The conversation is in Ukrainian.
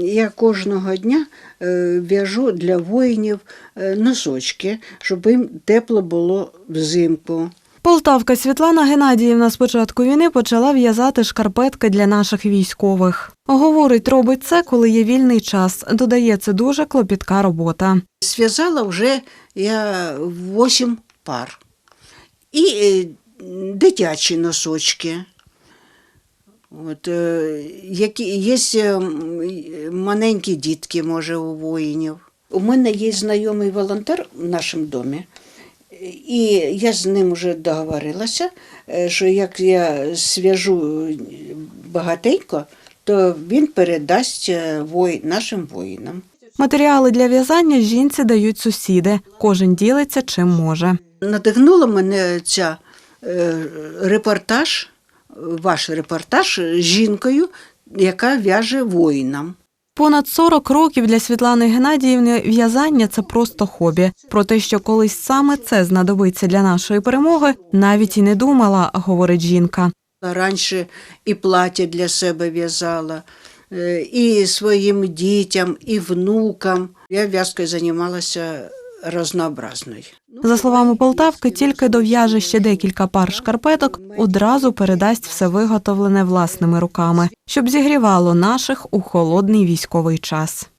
Я кожного дня е, в'яжу для воїнів е, носочки, щоб їм тепло було взимку. Полтавка Світлана Геннадіївна з початку війни почала в'язати шкарпетки для наших військових. Говорить, робить це, коли є вільний час. Додає, це дуже клопітка робота. Зв'язала вже я 8 пар. І е, дитячі носочки. От, які, є маленькі дітки, може, у воїнів. У мене є знайомий волонтер в нашому домі, і я з ним вже договорилася, е, що як я зв'яжу багатенько, то він передасть е, нашим воїнам. Матеріали для в'язання жінці дають сусіди. Кожен ділиться чим може. Надихнула мене ця е, репортаж, ваш репортаж з жінкою, яка в'яже воїнам. Понад 40 років для Світлани Геннадіївни в'язання це просто хобі. Про те, що колись саме це знадобиться для нашої перемоги, навіть і не думала, говорить жінка. Раніше і плаття для себе в'язала, е, і своїм дітям, і внукам. Я в'язкою займалася разнообразною. За словами Полтавки, тільки дов'яже ще декілька пар шкарпеток, одразу передасть все виготовлене власними руками, щоб зігрівало наших у холодний військовий час.